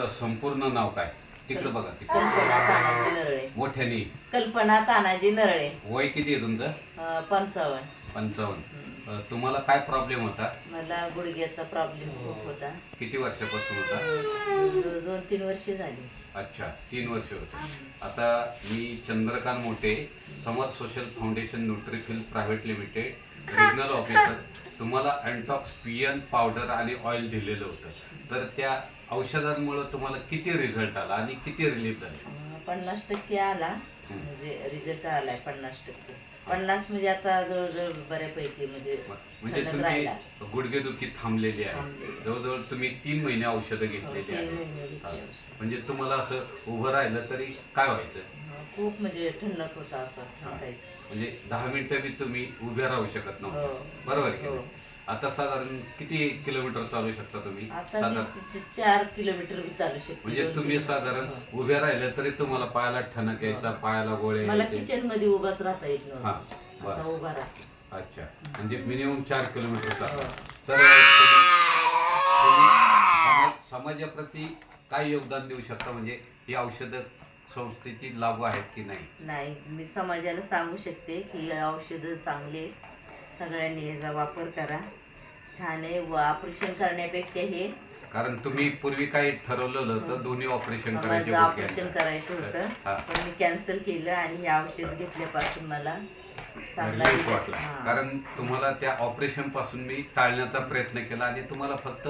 संपूर्ण नाव काय? तिकडे बघा तिकडे. कल्पना तानाजी नरळे. मोठ्याने. कल्पना तानाजी नरळे. वय किती आहे तुमचं? अं, पंचावन्न. पंचावन्न. अं, तुम्हाला काय प्रॉब्लेम होता? मला गुडघ्याचा प्रॉब्लेम खूप होता. किती वर्षापासून होता? दो- दोन तीन वर्ष झाली. अच्छा तीन वर्ष होते. आता मी Chandrakant Mothe Samar social foundation Nutrifil private limited regional officer. तुम्हाला अँटॉक्स पियन पावडर आणि ऑइल दिलेलं होतं तर त्या औषधांमुळे तुम्हाला किती रिझल्ट आला आणि किती रिलीफ झाले पन्नास टक्के आला म्हणजे रिझल्ट आलाय पन्नास टक्के पन्नास म्हणजे आता जवळजवळ बऱ्यापैकी म्हणजे म्हणजे तुमची. गुडघेदुखी थांबलेली आहे थांबलेली. जवळजवळ तुम्ही तीन महिने औषधं हो, घेतलेली तीन आहे घेतली हा. औषधं. म्हणजे तुम्हाला असं उभं राहिलं तरी काय व्हायचं खूप म्हणजे थंडक होता असं म्हणजे दहा मिनिटं बी तुम्ही उभे राहू शकत नव्हते. हो. बरोबर की हो. आता साधारण किती किलोमीटर चालू शकता तुम्ही? आता साधारण? मी तिथे चार किलोमीटर बी चालू शकते म्हणजे दोन तुम्ही किलोमीटर. साधारण हो. उभे राहिले तरी तुम्हाला पायाला ठणक यायचा पायाला गोळे मला यायचे. किचनमध्ये उभाच राहता येत हा, बरं. उभा राहते. अच्छा. म्हणजे मिनिमम चार किलोमीटर चालू. हो. तर तुम्ही- तुम्ही समाज- समाजाप्रती काय योगदान देऊ शकता? म्हणजे ही औषधं संस्थेची लागू आहेत की नाही? नाही मी समाजाला सांगू शकते की औषधं चांगली आहेत. सगळ्यांनी याचा वापर करा. छान आहे. व ऑपरेशन करण्यापेक्षा हे कारण तुम्ही पूर्वी काय ठरवलेलं होतं दोन्ही ऑपरेशन करायचे माझं ऑपरेशन. करायचं हा. होतं पण मी कॅन्सल केलं आणि हे औषध घेतल्यापासून मला चांगला रिलीफ result- वाटला हा. कारण तुम्हाला त्या ऑपरेशनपासून मी टाळण्याचा प्रयत्न केला आणि तुम्हाला फक्त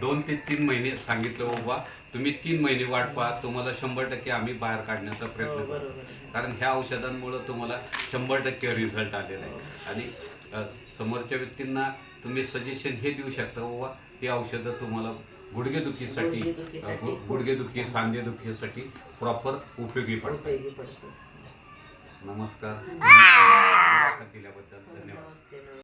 दोन ते तीन महिने सांगितलं बाबा तुम्ही तीन महिने वाट पहा तुम्हाला शंभर टक्के आम्ही बाहेर काढण्याचा हो, प्रयत्न करतो बरोबर कारण ह्या औषधांमुळे तुम्हाला शंभर टक्के रिझल्ट आलेला आहे आणि अ, समोरच्या व्यक्तींना तुम्ही सजेशन हे देऊ शकता बाबा ही औषधं तुम्हाला गुडघेदुखीसाठी गुडघेदुखीसाठी. गुडघेदुखी सांधेदुखीसाठी प्रॉपर उपयोगी पडतात. उपयोगी पडतो नमस्कार. केल्याबद्दल धन्यवाद.